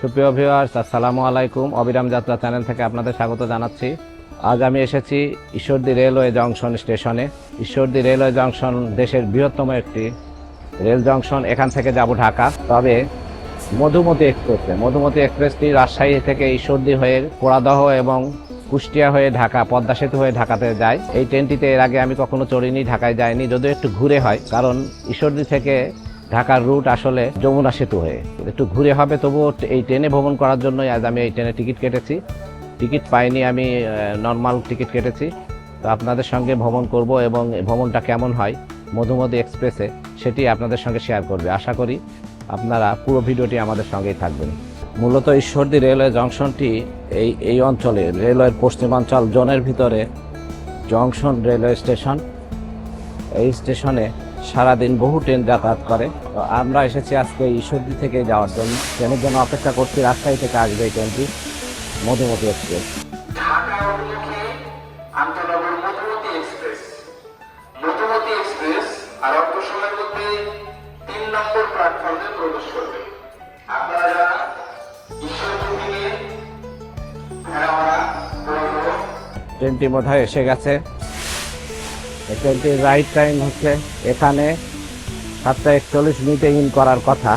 সুপ্রিয় ভিউয়ার্স আসসালামু আলাইকুম। অবিরাম যাত্রা চ্যানেল থেকে আপনাদের স্বাগত জানাচ্ছি। আজ আমি এসেছি ঈশ্বরদী রেলওয়ে জংশন স্টেশনে। ঈশ্বরদী রেলওয়ে জংশন দেশের বৃহত্তম একটি রেল জংশন। এখান থেকে যাব ঢাকা। তবে মধুমতি এক্সপ্রেসে মধুমতি এক্সপ্রেসটি রাজশাহী থেকে ঈশ্বরদী হয়ে পোড়াদহ এবং কুষ্টিয়া হয়ে ঢাকা, পদ্মা সেতু হয়ে ঢাকাতে যায়। এই ট্রেনটিতে এর আগে আমি কখনো চড়িনি, ঢাকায় যাইনি, যদিও একটু ঘুরে হয়। কারণ ঈশ্বরদী থেকে ঢাকার রুট আসলে যমুনা সেতু হয়ে। একটু ঘুরে হবে তবুও এই ট্রেনে ভ্রমণ করার জন্যই আজ আমি এই ট্রেনে টিকিট কেটেছি। টিকিট পাইনি আমি নর্মাল টিকিট কেটেছি। তো আপনাদের সঙ্গে ভ্রমণ করব এবং ভ্রমণটা কেমন হয় মধুমতি এক্সপ্রেসে সেটি আপনাদের সঙ্গে শেয়ার করবে। আশা করি আপনারা পুরো ভিডিওটি আমাদের সঙ্গেই থাকবেন। মূলত ঈশ্বরদী রেলওয়ে জংশনটি এই এই অঞ্চলে, রেলওয়ের পশ্চিমাঞ্চল জোনের ভিতরে জংশন রেলওয়ে স্টেশন। এই স্টেশনে সারাদিন বহু ট্রেন যাতায়াত করে। তো আমরা এসেছি আজকে ঈশ্বরদী থেকে যাওয়ার জন্য। ট্রেনের জন্য অপেক্ষা করছি রাজশাহী থেকে আসবে এই ট্রেনটি মধুমতি এক্সপ্রেস। আর অল্প সময়ের মধ্যে তিন নম্বর প্ল্যাটফর্মে প্রবেশ করবে। আপনারা ট্রেনটি বোধহয় এসে গেছে। এই রাইট টাইম হচ্ছে এখানে সাতটা একচল্লিশ মিনিটে ইন করার কথা।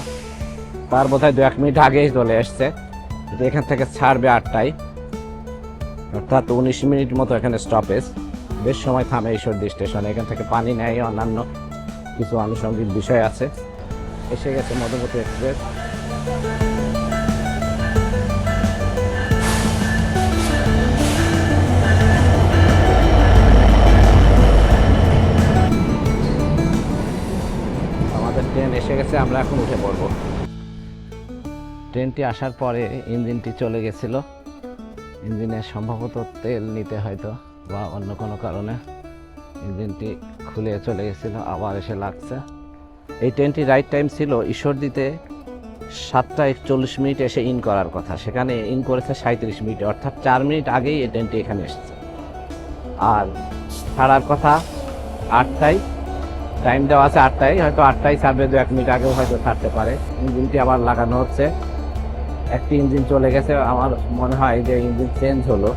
তার বোধহয় দু এক মিনিট আগেই চলে এসছে। কিন্তু এখান থেকে ছাড়বে আটটায়, অর্থাৎ উনিশ মিনিট মতো এখানে স্টপেজ বেশ সময় থামে এই সর্দি স্টেশনে এখান থেকে পানি নেয় অন্যান্য কিছু আনুষঙ্গিক বিষয় আছে। এসে গেছে মধুমতি এক্সপ্রেস ট্রেন এসে গেছে, আমরা এখন উঠে পড়ব। ট্রেনটি আসার পরে ইঞ্জিনটি চলে গেছিল। ইঞ্জিনে সম্ভবত তেল নিতে হয়তো বা অন্য কোনো কারণে ইঞ্জিনটি খুলে চলে গেছিল, আবার এসে লাগছে। এই ট্রেনটি রাইট টাইম ছিল ঈশ্বরদীতে সাতটা একচল্লিশ মিনিট এসে ইন করার কথা। সেখানে ইন করেছে সাঁত্রিশ মিনিট, অর্থাৎ চার মিনিট আগেই এই ট্রেনটি এখানে এসেছে। আর ছাড়ার কথা আটটায় টাইম দেওয়া আছে আটটায়, হয়তো আটটায় ছাড়বে দু এক মিনিট আগেও হয়তো ছাড়তে পারে। ইঞ্জিনটি আবার লাগানো হচ্ছে। একটি ইঞ্জিন চলে গেছে, আমার মনে হয় যে ইঞ্জিন চেঞ্জ হলো।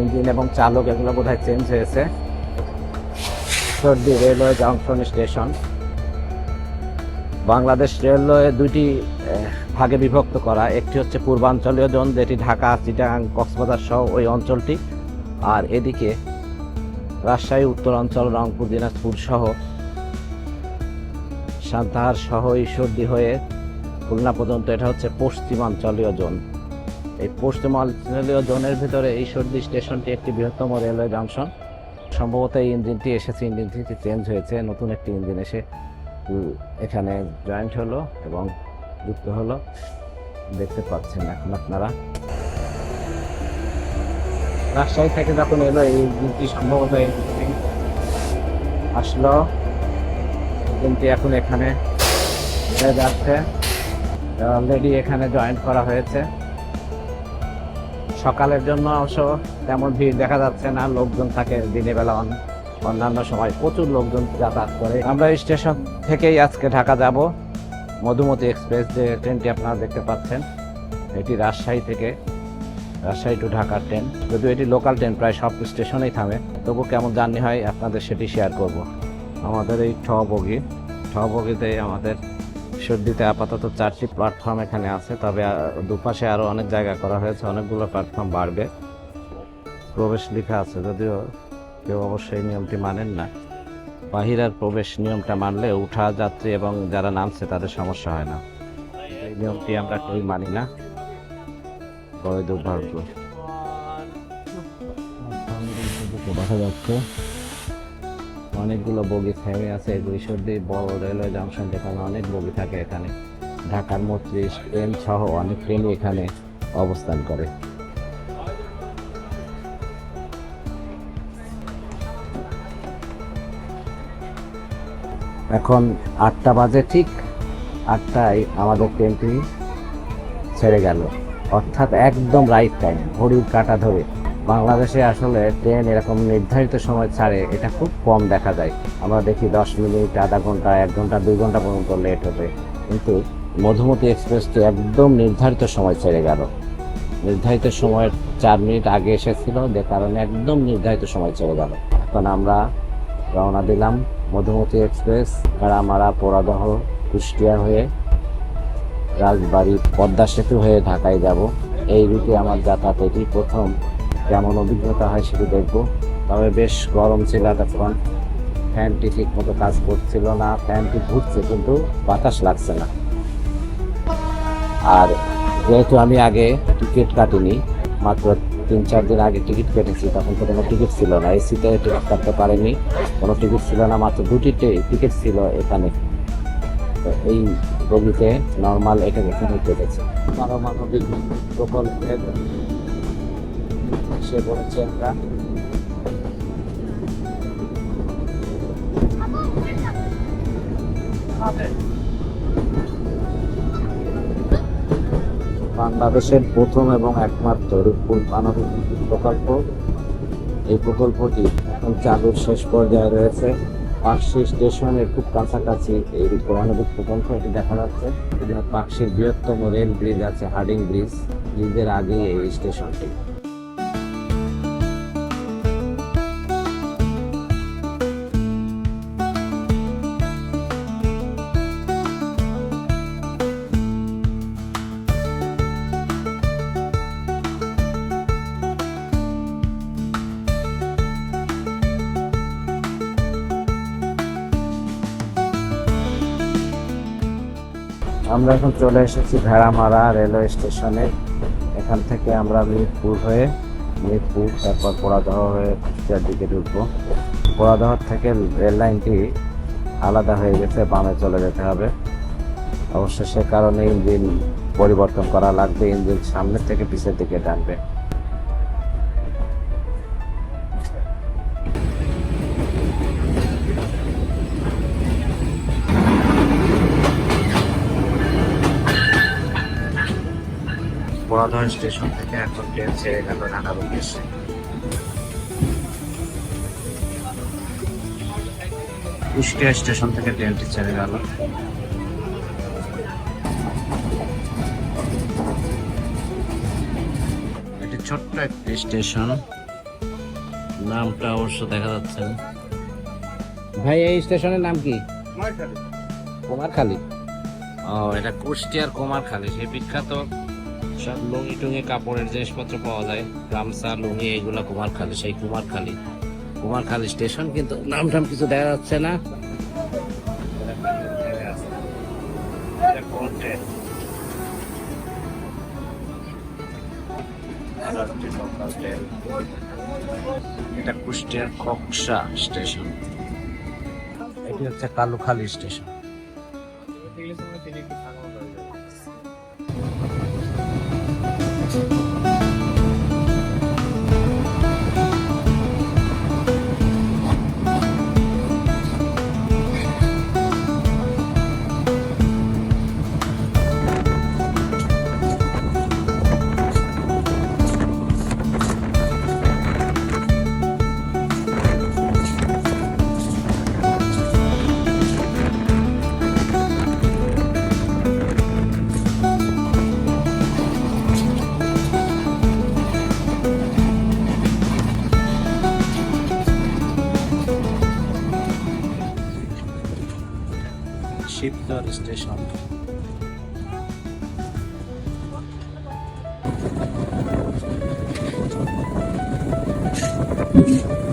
ইঞ্জিন এবং চালক এগুলো বোধহয় চেঞ্জ হয়েছে। সর্দি railway junction station. Bangladesh railway দুটি ভাগে বিভক্ত করা। একটি হচ্ছে পূর্বাঞ্চলীয় জোন, যেটি ঢাকা, চিটাগাং, কক্সবাজার সহ ওই অঞ্চলটি। আর এদিকে রাজশাহী, উত্তরাঞ্চল, রংপুর, দিনাজপুর সহ সান্তাহার সহ ঈশ্বরদী হয়ে খুলনা পর্যন্ত, এটা হচ্ছে পশ্চিমাঞ্চলীয় জোন। এই পশ্চিমাঞ্চলীয় জোনের ভিতরে ঈশ্বরদী স্টেশনটি একটি বৃহত্তম রেলওয়ে জংশন। সম্ভবত এই ইঞ্জিনটি এসেছে ইঞ্জিনটি চেঞ্জ হয়েছে, নতুন একটি ইঞ্জিন এসে এখানে জয়েন্ট হলো এবং যুক্ত হলো। দেখতে পাচ্ছেন এখন আপনারা। রাজশাহী থেকে যখন এলো, এই ইঞ্জিনটি সম্ভবত এই আসলো। ইঞ্জিনটি এখন এখানে যাচ্ছে। অলরেডি এখানে জয়েন্ট করা হয়েছে। সকালের জন্য অবশ্য তেমন ভিড় দেখা যাচ্ছে না, লোকজন থাকে দিনের বেলা অন- অন্যান্য সময় প্রচুর লোকজন যাতায়াত করে। আমরা স্টেশন থেকেই আজকে ঢাকা যাব। মধুমতি এক্সপ্রেস যে ট্রেনটি আপনারা দেখতে পাচ্ছেন, এটি রাজশাহী থেকে রাজশাহী টু ঢাকার ট্রেন। যদিও এটি লোকাল ট্রেন, প্রায় সব স্টেশনেই থামে। তবু কেমন জার্নি হয় আপনাদের সেটি শেয়ার করব। আমাদের এই ঠ বগি। বগিতে আমাদের সর্দিতে আপাতত চারটি প্ল্যাটফর্ম এখানে আছে, তবে দুপাশে আরও অনেক জায়গা করা হয়েছে, অনেকগুলো প্ল্যাটফর্ম বাড়বে। প্রবেশ লেখা আছে, যদিও কেউ অবশ্যই নিয়মটি মানেন না। বাহিরার প্রবেশ নিয়মটা মানলে উঠা, যাত্রী এবং যারা নামছে তাদের সমস্যা হয় না। এই নিয়মটি আমরা কেউই মানি না। বড় দুর্ভাগ্য। দেখা যাচ্ছে। অনেকগুলো বগি থেমে আছে, এগুলি সর্দি, বড় রেলওয়ে জংশন যেখানে অনেক বগি থাকে এখানে। ঢাকার মৈত্রী ট্রেন সহ অনেক ট্রেনই এখানে অবস্থান করে। এখন আটটা বাজে ঠিক, আটটায় আমাদের ট্রেনটি ছেড়ে গেল। অর্থাৎ একদম রাইট টাইম ঘড়ির কাটা ধরে। বাংলাদেশে আসলে ট্রেন এরকম নির্ধারিত সময় ছাড়ে, এটা খুব কম দেখা যায়। আমরা দেখি দশ মিনিট, আধা ঘণ্টা, এক ঘণ্টা, দুই ঘণ্টা পর্যন্ত লেট হতে। কিন্তু মধুমতি এক্সপ্রেসটি একদম নির্ধারিত সময় ছেড়ে গেল। নির্ধারিত সময়ের চার মিনিট আগে এসেছিল, যে কারণে একদম নির্ধারিত সময় ছেড়ে গেল। এখন আমরা রওনা দিলাম মধুমতি এক্সপ্রেস কারামারা পোড়াদহ, কুষ্টিয়া হয়ে রাজবাড়ি, পদ্মা সেতু হয়ে ঢাকায় যাব। এই রুটে আমার যাতায়াত এটি প্রথম কেমন অভিজ্ঞতা হয় সেটি দেখব। তবে বেশ গরম ছিল এতক্ষণ ফ্যানটি ঠিক মতো কাজ করছিল না। ফ্যানটি ঘুরছে কিন্তু বাতাস লাগছে না। আর যেহেতু আমি আগে টিকিট কাটিনি, মাত্র তিন চার দিন আগে টিকিট কেটেছি, তখন তো কোনো টিকিট ছিল না। এসিতে টিকিট কাটতে পারিনি। কোনো টিকিট ছিল না, মাত্র দুটি টিকিট ছিল এখানে। তো এই বগিতে নর্মাল এটা এখানে কেটেছে প্রকল্পের সে বলেছে আমরা। বাংলাদেশের প্রথম এবং একমাত্র রূপপুর পানবিক প্রকল্প। এই প্রকল্পটি এখন চালুর শেষ পর্যায়ে রয়েছে। পাকশি স্টেশনের খুব কাছাকাছি এই আণবিক প্রকল্প এটি দেখা যাচ্ছে। পাকশির বৃহত্তম রেল ব্রিজ আছে, হার্ডিং ব্রিজ, ব্রিজের আগে এই স্টেশনটি। আমরা এখন চলে এসেছি ভেড়ামারা রেলওয়ে স্টেশনে। এখান থেকে আমরা মিরপুর হয়ে মিরপুর, তারপর পোড়াদহ হয়ে কুষ্টিয়ার দিকে ঢুকবো। পোড়াদহ থেকে রেল লাইনটি আলাদা হয়ে গেছে, বামে চলে যেতে হবে। অবশ্য সে কারণে ইঞ্জিন পরিবর্তন করা লাগবে, ইঞ্জিন সামনের থেকে পিছের দিকে টানবে। পোড়াদহ স্টেশন থেকে এখন ট্রেন ছেড়ে গেল ঢাকার উদ্দেশ্যে কুষ্টিয়া স্টেশন থেকে ট্রেনটি ছেড়ে গেল। এটি ছোট্ট একটি স্টেশন। নামটা অবশ্য দেখা যাচ্ছে না। ভাই এই স্টেশনের নাম কি? কুমারখালী। ও এটা কুষ্টিয়ার কুমারখালী। সেই বিখ্যাত সব লুঙ্গি টুঙ্গি কাপড়ের জিনিসপত্র পাওয়া যায়। গামছা, লুঙ্গি এইগুলা কুমারখালী, সেই কুমারখালী। কুমারখালী স্টেশন কিন্তু নাম টাম কিছু দেখা যাচ্ছে না। এটা কুষ্টিয়ার কক্সা স্টেশন। এটি হচ্ছে কালুখালী স্টেশন। শিবদর স্টেশন